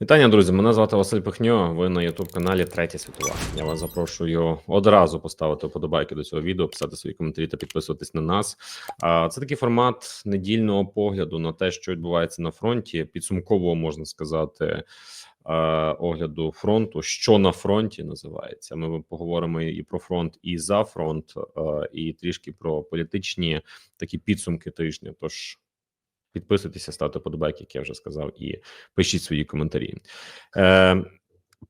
Вітання, друзі! Мене звати Василь Пихньо. Ви на youtube каналі Третя світова. Я вас запрошую одразу поставити вподобайки до цього відео, писати свої коментарі та підписуватись на нас. А це такий формат недільного погляду на те, що відбувається на фронті. Підсумково можна сказати. Огляду фронту, що на фронті називається. Ми поговоримо і про фронт, і за фронт, і трішки про політичні такі підсумки тижня. Тож підписуйтеся, ставте подобайки, як я вже сказав, і пишіть свої коментарі. Е,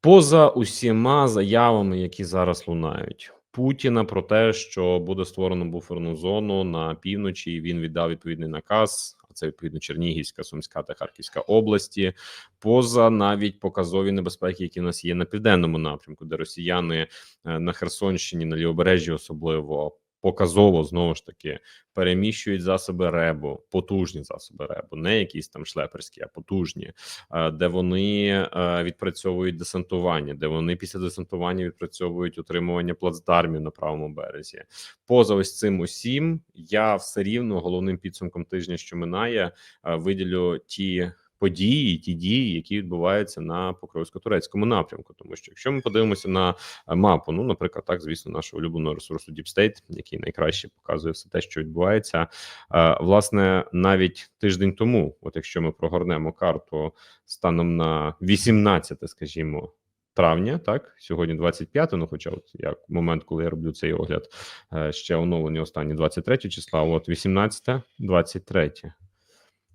Поза усіма заявами, які зараз лунають. Путіна про те, що буде створено буферну зону на півночі, він віддав відповідний наказ. Це відповідно Чернігівська, Сумська та Харківська області, поза навіть показові небезпеки, які в нас є на південному напрямку, де росіяни е, на Херсонщині, на лівобережжі, особливо показово знову ж таки переміщують засоби ребу, потужні засоби ребу, не якісь там шлеперські, а потужні, е, де вони е, відпрацьовують десантування, де вони після десантування відпрацьовують утримування плацдармів на правому березі. Поза ось цим усім я все рівно головним підсумком тижня, що минає, е, виділю ті. Події, ті дії, які відбуваються на покровсько-турецькому напрямку, тому що якщо ми подивимося на е, мапу, ну наприклад, так звісно, нашого улюбленого ресурсу Deep State, який найкраще показує все те, що відбувається, е, власне, навіть тиждень тому, от якщо ми прогорнемо карту станом на 18, скажімо. Травня, так сьогодні 25, ну хоча, от як момент, коли я роблю цей огляд, е, ще оновлені останні 23 числа. От 18, 23.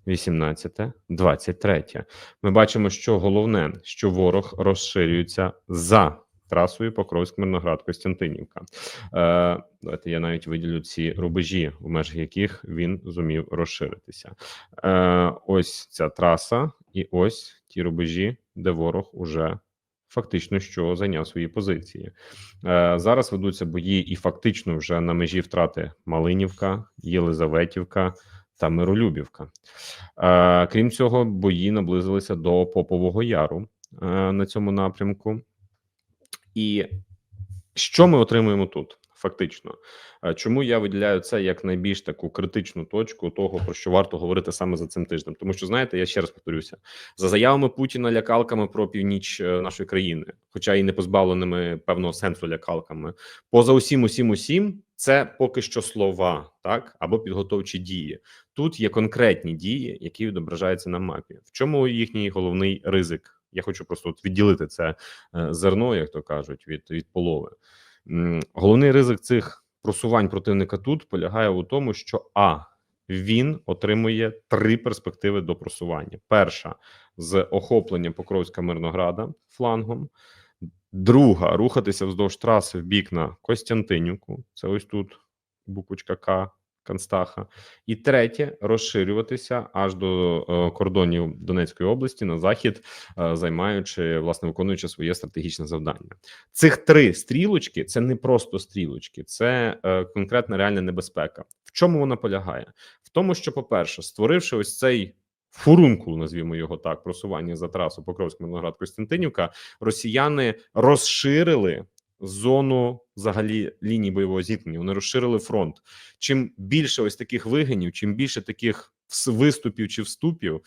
18, 23. Ми бачимо, що головне, що ворог розширюється за трасою Покровськ Мирноград Костянтинівка. Е, Давайте я навіть виділю ці рубежі, в межах яких він зумів розширитися. Е, Ось ця траса, і ось ті рубежі, де ворог уже. Фактично, що зайняв свої позиції е, зараз. Ведуться бої, і фактично вже на межі втрати Малинівка, Єлизаветівка, та Миролюбівка. Е, Крім цього, бої наблизилися до Попового Яру е, на цьому напрямку. І що ми отримуємо тут? Фактично, Е, чому я виділяю це як найбільш таку критичну точку того, про що варто говорити саме за цим тижнем? Тому що знаєте, я ще раз повторюся за заявами Путіна лякалками про північ нашої країни, хоча і не позбавленими певного сенсу лякалками, поза усім, усім, усім, це поки що слова, так або підготовчі дії. Тут є конкретні дії, які відображаються на мапі. В чому їхній головний ризик? Я хочу просто от відділити це е, зерно, як то кажуть, від, від полови. Головний ризик цих просувань противника тут полягає у тому, що а він отримує три перспективи до просування: перша з охоплення Покровська Мирнограда флангом. Друга рухатися вздовж траси в бік на Костянтинівку. Це ось тут буквочка К Канстаха. І третє розширюватися аж до е, кордонів Донецької області на захід, е, займаючи власне виконуючи своє стратегічне завдання. Цих три стрілочки це не просто стрілочки, це е, конкретна реальна небезпека. В чому вона полягає? В тому, що, по-перше, створивши ось цей фурункул, назвімо його так, просування за трасу Покровськ Мирноград Костянтинівка, росіяни розширили зону взагалі лінії бойового зіткнення. Вони розширили фронт. Чим більше ось таких вигинів, чим більше таких виступів чи вступів,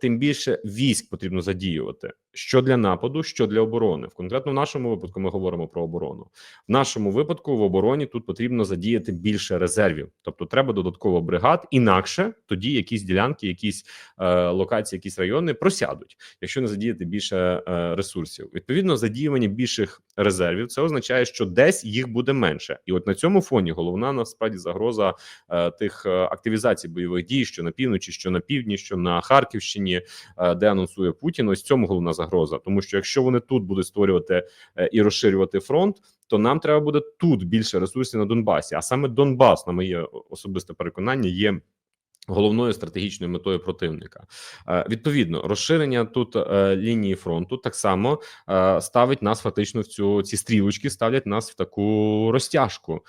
тим більше військ потрібно задіювати. Що для нападу, що для оборони. В конкретно в нашому випадку ми говоримо про оборону. В нашому випадку в обороні тут потрібно задіяти більше резервів, тобто треба додатково бригад. Інакше тоді якісь ділянки, якісь е, локації, якісь райони просядуть, якщо не задіяти більше е, ресурсів. Відповідно, задіювання більших резервів це означає, що десь їх буде менше, і от на цьому фоні головна насправді загроза е, тих е, активізацій бойових дій, що на півночі, що на півдні, що на Харківщині, е, де анонсує Путін. Ось цьому головна загроза, тому що якщо вони тут будуть створювати е, і розширювати фронт, то нам треба буде тут більше ресурсів на Донбасі. А саме Донбас, на моє особисте переконання, є. Головною стратегічною метою противника. Е, відповідно розширення тут е, лінії фронту так само е, ставить нас фактично в цю ці стрілочки, ставлять нас в таку розтяжку,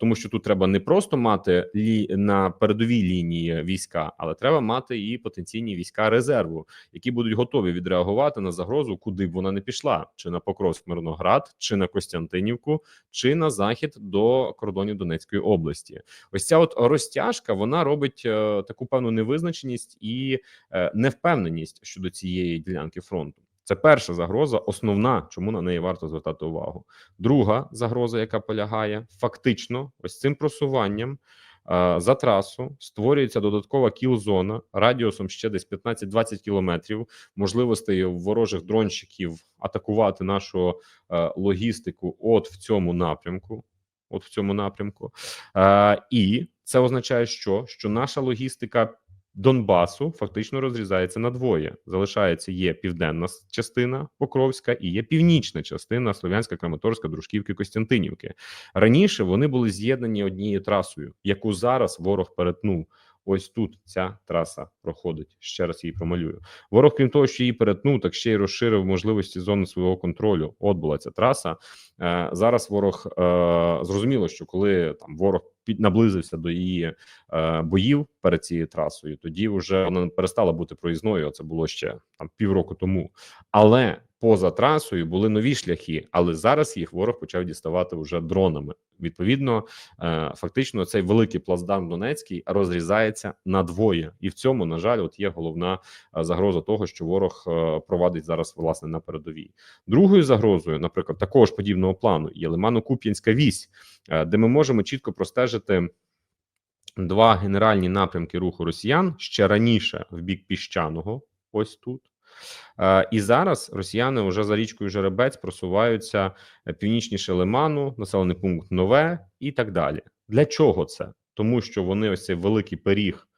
тому що тут треба не просто мати лі на передовій лінії війська, але треба мати і потенційні війська резерву, які будуть готові відреагувати на загрозу, куди б вона не пішла, чи на Покровськ Мирноград, чи на Костянтинівку, чи на захід до кордонів Донецької області. Ось ця от розтяжка вона робить таку певну невизначеність і е, невпевненість щодо цієї ділянки фронту. Це перша загроза, основна, чому на неї варто звертати увагу. Друга загроза, яка полягає фактично, ось цим просуванням е, за трасу створюється додаткова кіл-зона радіусом ще десь 15-20 кілометрів. Можливостей ворожих дронщиків атакувати нашу е, логістику, от в цьому напрямку. От в цьому напрямку, е, і це означає, що що наша логістика Донбасу фактично розрізається на двоє. Залишається є південна частина Покровська і є північна частина Слов'янська, Краматорська, Дружківки, Костянтинівки. Раніше вони були з'єднані однією трасою, яку зараз ворог перетнув. Ось тут ця траса проходить. Ще раз її промалюю. Ворог, крім того, що її перетнув, так ще й розширив можливості зони свого контролю. От була ця траса. Е, зараз ворог е, зрозуміло, що коли там ворог наблизився до її е, боїв перед цією трасою, тоді вже вона перестала бути проїзною. Це було ще там півроку тому. Але поза трасою були нові шляхи, але зараз їх ворог почав діставати вже дронами. Відповідно, е, фактично, цей великий плацдарм Донецький розрізається на двоє, і в цьому, на жаль, от є головна е, загроза того, що ворог е, провадить зараз власне на передовій. Другою загрозою, наприклад, такого ж подібного плану є Лимано-Куп'янська вісь, е, де ми можемо чітко простежити два генеральні напрямки руху росіян ще раніше в бік піщаного, ось тут. Е, І зараз росіяни вже за річкою Жеребець просуваються е, північніше Лиману, населений пункт Нове і так далі. Для чого це? Тому що вони ось цей великий пиріг,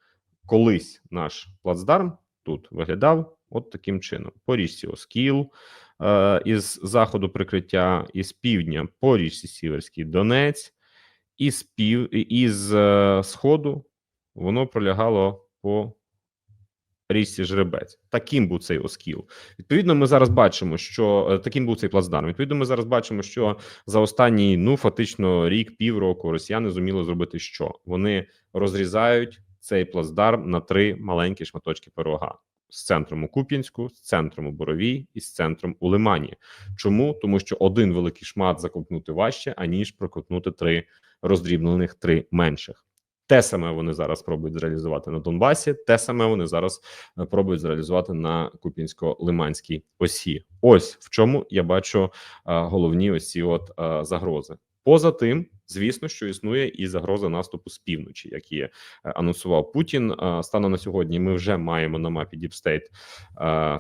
колись наш плацдарм тут виглядав от таким чином: по річці Оскіл е, із заходу прикриття, із півдня по річці Сіверський Донець, із пів із е, сходу воно пролягало по річці Жребець. Таким був цей оскіл. Відповідно, ми зараз бачимо, що е, таким був цей плацдарм. Відповідно, ми зараз бачимо, що за останній ну фактично рік, півроку росіяни зуміли зробити що вони розрізають цей плацдарм на три маленькі шматочки пирога. З центром у Куп'янську, з центром у Боровій і з центром у Лимані. Чому? Тому що один великий шмат закопнути важче, аніж прокопнути три роздрібнених, три менших. Те саме вони зараз пробують зреалізувати на Донбасі, те саме вони зараз е, пробують зреалізувати на Куп'янсько-Лиманській осі. Ось в чому я бачу е, головні ось ці от е, загрози. Поза тим, звісно, що існує і загроза наступу з півночі, як і е, анонсував Путін. Е, Станом на сьогодні ми вже маємо на мапі Діпстейт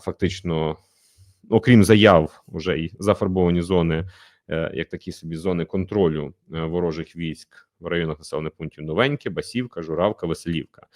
фактично, окрім заяв, вже і зафарбовані зони, е, як такі собі зони контролю ворожих військ в районах населених пунктів Новеньке, Басівка, Журавка, Веселівка.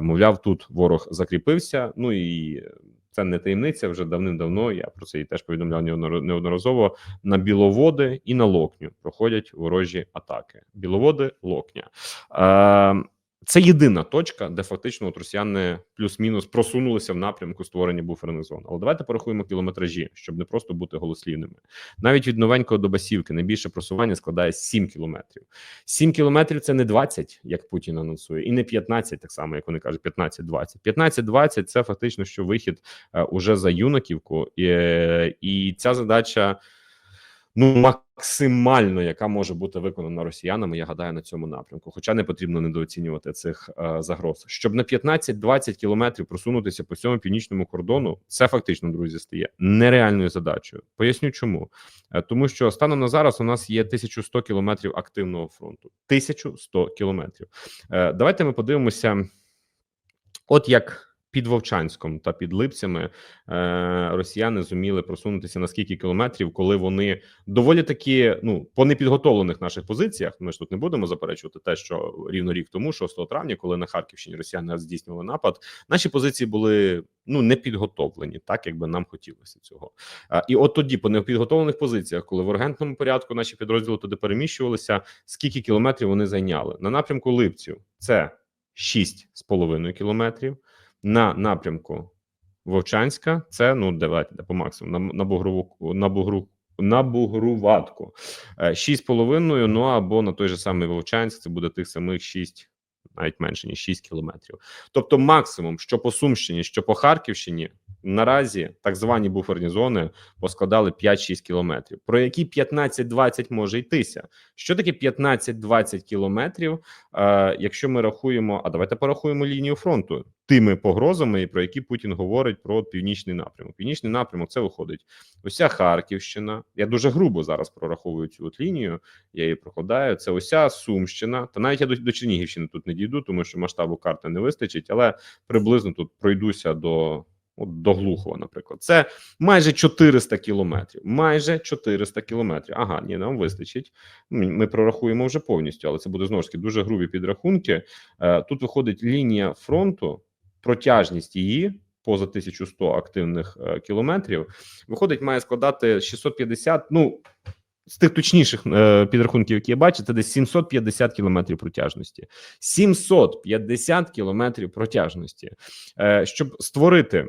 Мовляв, тут ворог закріпився. Ну і це не таємниця. Вже давним-давно я про це і теж повідомляв неодноразово. На біловоди і на локню проходять ворожі атаки. Біловоди, локня. Е, це єдина точка, де фактично от росіяни плюс-мінус просунулися в напрямку створення буферних зон. Але давайте порахуємо кілометражі, щоб не просто бути голослівними. Навіть від новенького до басівки найбільше просування складає 7 кілометрів. 7 кілометрів це не 20, як Путін анонсує, і не 15, так само, як вони кажуть, 15-20. 15-20 – це фактично що вихід е, уже за юнаківку, і, е, і ця задача. Ну, максимально, яка може бути виконана росіянами, я гадаю, на цьому напрямку. Хоча не потрібно недооцінювати цих е, загроз. Щоб на 15-20 кілометрів просунутися по цьому північному кордону, це фактично, друзі, стає нереальною задачею. Поясню, чому Е, тому, що станом на зараз у нас є 1100 кілометрів активного фронту. 1100 кілометрів. Е, давайте ми подивимося, от як. Під Вовчанськом та під Липцями е, росіяни зуміли просунутися на скільки кілометрів, коли вони доволі таки ну по непідготовлених наших позиціях. Ми ж тут не будемо заперечувати те, що рівно рік тому, 6 травня, коли на Харківщині росіяни здійснювали напад, наші позиції були ну не підготовлені, так якби нам хотілося цього. А, і от тоді, по непідготовлених позиціях, коли в ургентному порядку наші підрозділи туди переміщувалися, скільки кілометрів вони зайняли на напрямку Липців? Це 6,5 кілометрів. На напрямку Вовчанська це ну давайте по максимуму на, на бугрову на бугру на бугруватку. Е, 6,5, ну або на той же самий Вовчанськ, це буде тих самих 6, навіть менше ніж 6 кілометрів. Тобто, максимум, що по Сумщині, що по Харківщині, наразі так звані буферні зони поскладали 5-6 кілометрів. Про які 15-20 може йтися? Що таке 15-20 кілометрів? Е, якщо ми рахуємо, а давайте порахуємо лінію фронту тими погрозами, про які Путін говорить про північний напрямок. Північний напрямок це виходить уся Харківщина. Я дуже грубо зараз прораховую цю от лінію. Я її прокладаю. Це уся Сумщина. Та навіть я до, до Чернігівщини тут не дійду, тому що масштабу карти не вистачить, але приблизно тут пройдуся до. От до Глухова, наприклад, це майже 400 кілометрів. Майже 400 кілометрів. Ага, ні, нам вистачить. Ми, ми прорахуємо вже повністю, але це буде знову ж таки дуже грубі підрахунки. Е, тут виходить лінія фронту, протяжність її поза 1100 активних е, кілометрів. Виходить, має складати 650, Ну з тих точніших е, підрахунків, які я бачу, це десь 750 кілометрів протяжності. 750 кілометрів протяжності, е, щоб створити.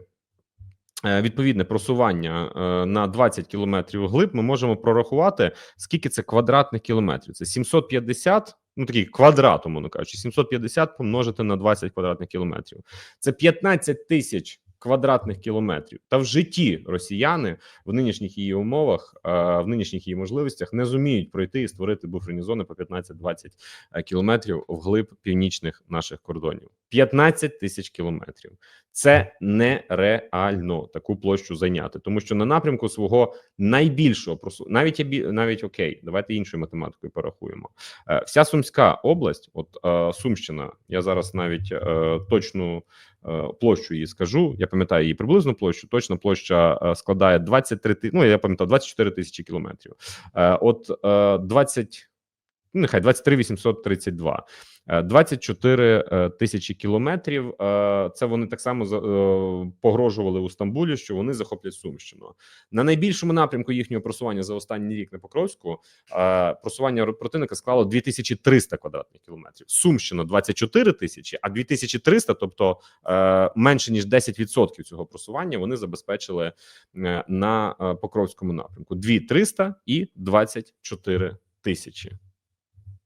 Відповідне просування на 20 кілометрів глиб ми можемо прорахувати, скільки це квадратних кілометрів. Це 750, ну такий квадрат, умовно кажучи, 750 помножити на 20 квадратних кілометрів. Це 15 тисяч квадратних кілометрів. Та в житті росіяни в нинішніх її умовах, е, в нинішніх її можливостях не зуміють пройти і створити буферні зони по 15-20 е, кілометрів вглиб північних наших кордонів. 15 тисяч кілометрів. Це нереально таку площу зайняти, тому що на напрямку свого найбільшого просу навіть навіть окей, давайте іншою математикою порахуємо. Е, Вся Сумська область, от е, Сумщина, я зараз навіть е, точну е, площу її скажу. Я пам'ятаю її приблизну площу. Точна площа е, складає 23 ти- Ну я пам'ятаю 24 тисячі кілометрів. Е, От е, 20 ну, нехай 23 832. Е, 24 е, тисячі кілометрів. Е, Це вони так само е, погрожували у Стамбулі, що вони захоплять Сумщину. На найбільшому напрямку їхнього просування за останній рік на Покровську е, просування противника склало 2300 квадратних кілометрів. Сумщина 24 тисячі, а 2300, тобто е, менше ніж 10% цього просування, вони забезпечили е, на е, Покровському напрямку. 2300 і 24 тисячі.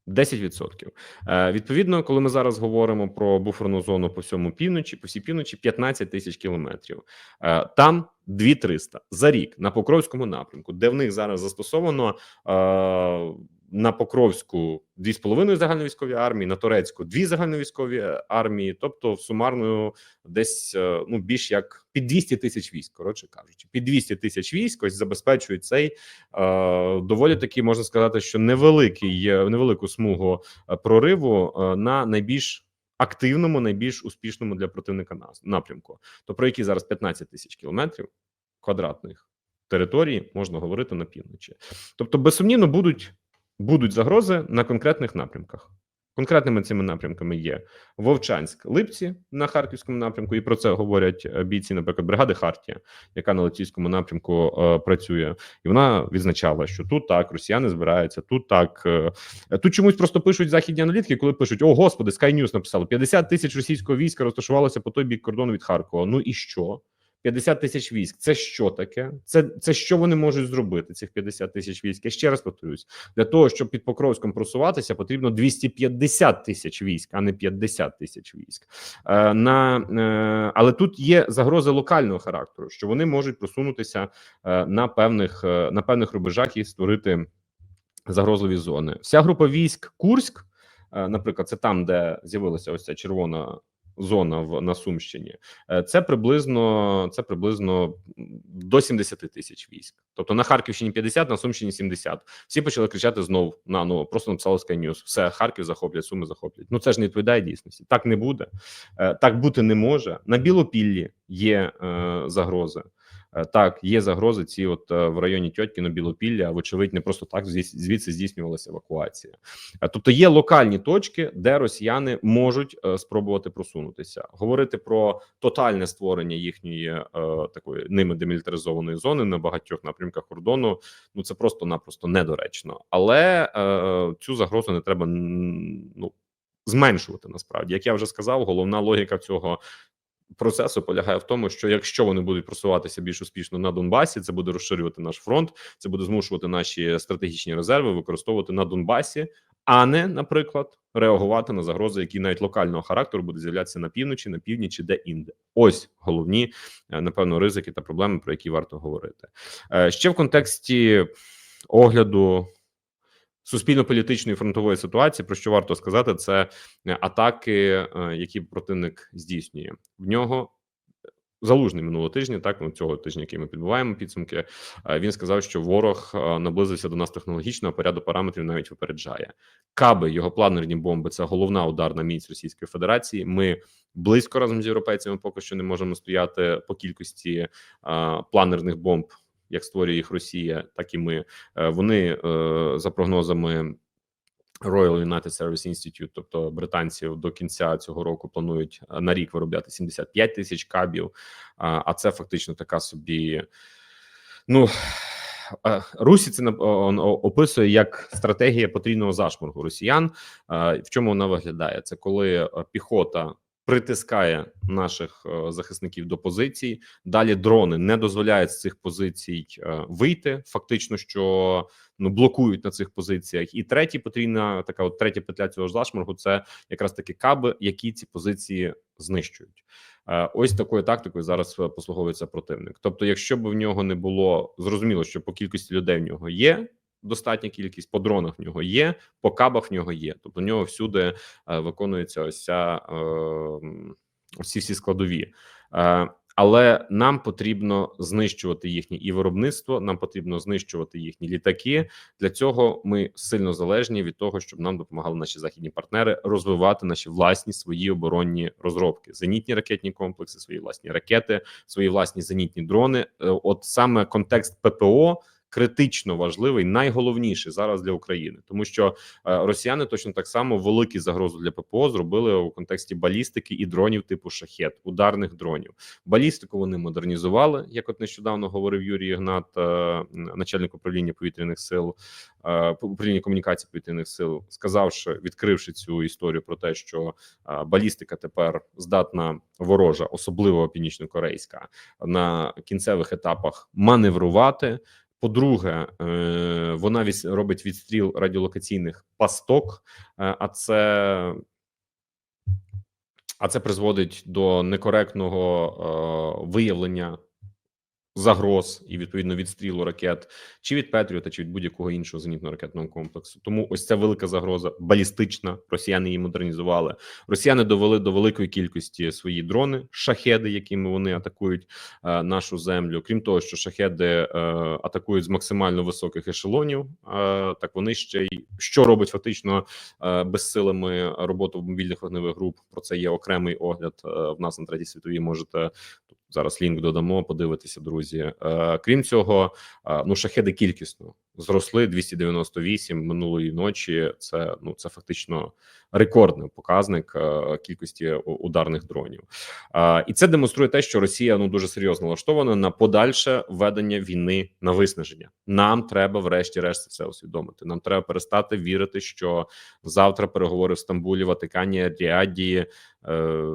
10%. Е, відповідно, коли ми зараз говоримо про буферну зону по всьому півночі, по всій півночі 15 тисяч кілометрів. Е, там 2300 за рік на Покровському напрямку, де в них зараз застосовано е, на Покровську 2,5 загальновійськові армії, на Турецьку дві загальновійськові армії, тобто в сумарною десь е, ну більш як під 200 тисяч військ, коротше кажучи, під 200 тисяч військ ось забезпечують цей е, доволі таки можна сказати, що невеликий е, невелику смугу е, прориву е, на найбільш активному, найбільш успішному для противника напрямку. То про які зараз 15 тисяч кілометрів квадратних території можна говорити на півночі. Тобто, безсумнівно, будуть, будуть загрози на конкретних напрямках. Конкретними цими напрямками є Вовчанськ, Липці на харківському напрямку, і про це говорять е, бійці, наприклад, бригади Хартія, яка на Литівському напрямку е, працює, і вона відзначала, що тут так росіяни збираються, тут так е, тут чомусь просто пишуть західні аналітики, коли пишуть: О, господи, Sky News написало 50 тисяч російського війська розташувалося по той бік кордону від Харкова. Ну і що? 50 тисяч військ. Це що таке? Це, це що вони можуть зробити? Цих 50 тисяч військ. Я ще раз повторюсь: для того, щоб під Покровськом просуватися, потрібно 250 тисяч військ, а не 50 тисяч військ. Е, на, е, але тут є загрози локального характеру, що вони можуть просунутися е, на певних е, на певних рубежах і створити загрозливі зони. Вся група військ Курськ, е, наприклад, це там, де з'явилася ось ця червона. Зона в на Сумщині Е, це приблизно це приблизно до 70 тисяч військ. Тобто на Харківщині 50, на Сумщині 70. Всі почали кричати знов на ну просто написало Sky. Все Харків захоплять, Суми захоплять. Ну це ж не відповідає дійсності. Так не буде, Е, так бути не може. На Білопіллі є е, загрози. Е, Так, є загрози ці, от е, в районі Тьоткіно, Білопілля, вочевидь, не просто так звідси здійснювалася евакуація. Е, Тобто є локальні точки, де росіяни можуть спробувати просунутися. Говорити про тотальне створення їхньої такої ними демілітаризованої зони на багатьох напрямках кордону. Ну це просто-напросто недоречно. Але цю загрозу не треба ну зменшувати. Насправді, як я вже сказав, головна логіка цього процесу полягає в тому, що якщо вони будуть просуватися більш успішно на Донбасі, це буде розширювати наш фронт, це буде змушувати наші стратегічні резерви використовувати на Донбасі, а не, наприклад, реагувати на загрози, які навіть локального характеру будуть з'являтися на півночі, на півдні чи де-інде. Ось головні, е, напевно, ризики та проблеми, про які варто говорити. Е, Ще в контексті огляду суспільно-політичної фронтової ситуації, про що варто сказати, це е, атаки, е, які противник здійснює. В нього залужний минулого тижня, так ну цього тижня, який ми підбуваємо підсумки. е, Він сказав, що ворог е, наблизився до нас технологічно, а по ряду параметрів навіть випереджає. Каби його планерні бомби це головна ударна міць Російської Федерації. Ми близько разом з європейцями поки що не можемо стояти по кількості е, планерних бомб, як створює їх Росія, так і ми. Е, Вони е, за прогнозами. Royal United Service Institute, тобто британців до кінця цього року планують е, на рік виробляти 75 тисяч кабів. А це фактично така собі. Ну Русі це описує як стратегія потрійного зашморгу росіян. В чому вона виглядає? Це коли піхота притискає наших е, захисників до позицій. Далі дрони не дозволяють з цих позицій е, вийти. Фактично, що ну блокують на цих позиціях. І третій потрійна така, от третя петля цього ж зашморгу це якраз таки каби, які ці позиції знищують. Е, Ось такою тактикою зараз послуговується противник. Тобто, якщо б в нього не було зрозуміло, що по кількості людей в нього є достатня кількість, по дронах в нього є, по кабах в нього є. Тобто, в нього всюди е, виконується ось ця е, всі всі складові. Е, але нам потрібно знищувати їхнє і виробництво. Нам потрібно знищувати їхні літаки. Для цього ми сильно залежні від того, щоб нам допомагали наші західні партнери розвивати наші власні свої оборонні розробки, зенітні ракетні комплекси, свої власні ракети, свої власні зенітні дрони. От саме контекст ППО. Критично важливий, найголовніший зараз для України, тому що е, росіяни точно так само великі загрозу для ППО зробили у контексті балістики і дронів типу шахет, ударних дронів. Балістику вони модернізували, як от нещодавно говорив Юрій Ігнат, е, начальник управління повітряних сил е, управління комунікації повітряних сил, сказавши, відкривши цю історію про те, що балістика тепер здатна ворожа, особливо північно-корейська, на кінцевих етапах маневрувати. По-друге, е, вона робить відстріл радіолокаційних пасток, е, а це а це призводить до некоректного е, виявлення загроз і відповідно відстрілу ракет чи від Петріота, чи від будь-якого іншого зенітно-ракетного комплексу. Тому ось ця велика загроза балістична. Росіяни її модернізували. Росіяни довели до великої кількості свої дрони, шахеди, якими вони атакують е, нашу землю. Крім того, що шахеди е, атакують з максимально високих ешелонів, е, так вони ще й що робить фактично е, безсилими роботу мобільних вогневих груп. Про це є окремий огляд е, в нас на третій світовій. Можете тут зараз лінк додамо, подивитися, друзі. Е, крім цього, е, ну шахеди кількісно зросли 298 минулої ночі. Це ну це фактично рекордний показник е, кількості ударних дронів. Е, і це демонструє те, що Росія ну дуже серйозно налаштована на подальше ведення війни на виснаження. Нам треба, врешті-решт, це усвідомити. Нам треба перестати вірити, що завтра переговори в Стамбулі, Ватикані, Ріаді, е,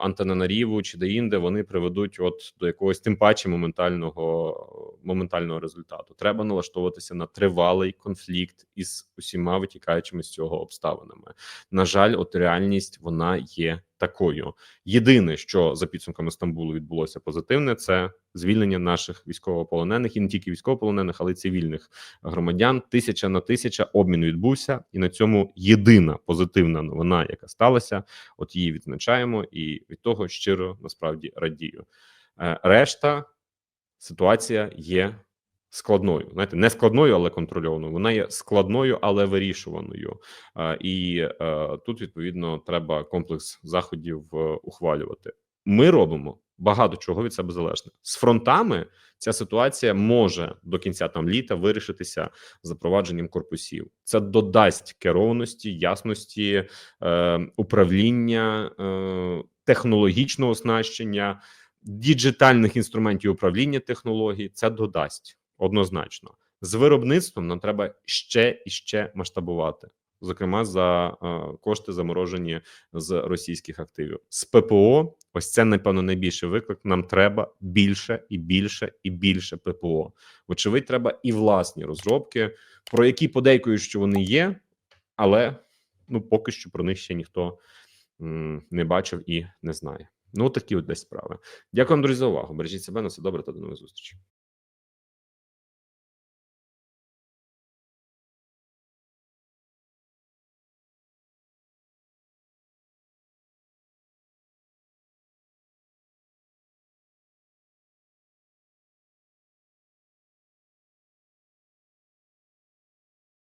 Антананаріву чи де-інде вони приведуть от до якогось тим паче моментального моментального результату. Треба налаштовуватися на тривалий конфлікт із усіма витікаючими з цього обставинами. На жаль, от реальність вона є такою. Єдине, що за підсумками Стамбулу відбулося позитивне, це звільнення наших військовополонених і не тільки військовополонених, але й цивільних громадян. Тисяча на тисяча обмін відбувся, і на цьому єдина позитивна новина, яка сталася. От її відзначаємо, і від того щиро насправді радію. Е, Решта ситуація є складною. Знаєте, не складною, але контрольованою. Вона є складною, але вирішуваною. І е, тут відповідно треба комплекс заходів е, ухвалювати. Ми робимо багато чого від себе залежне з фронтами. Ця ситуація може до кінця там літа вирішитися запровадженням корпусів. Це додасть керованості, ясності е, управління, е, технологічного оснащення, діджитальних інструментів управління технологій. Це додасть однозначно. З виробництвом нам треба ще і ще масштабувати. Зокрема, за е, кошти заморожені з російських активів з ППО. Ось це напевно найбільший виклик. Нам треба більше і більше і більше ППО. Вочевидь, треба і власні розробки, про які подейкують, що вони є. але ну поки що про них ще ніхто м, не бачив і не знає. Ну такі от десь справи. Дякую вам, друзі, за увагу. Бережіть себе на все добре та до нових зустрічей.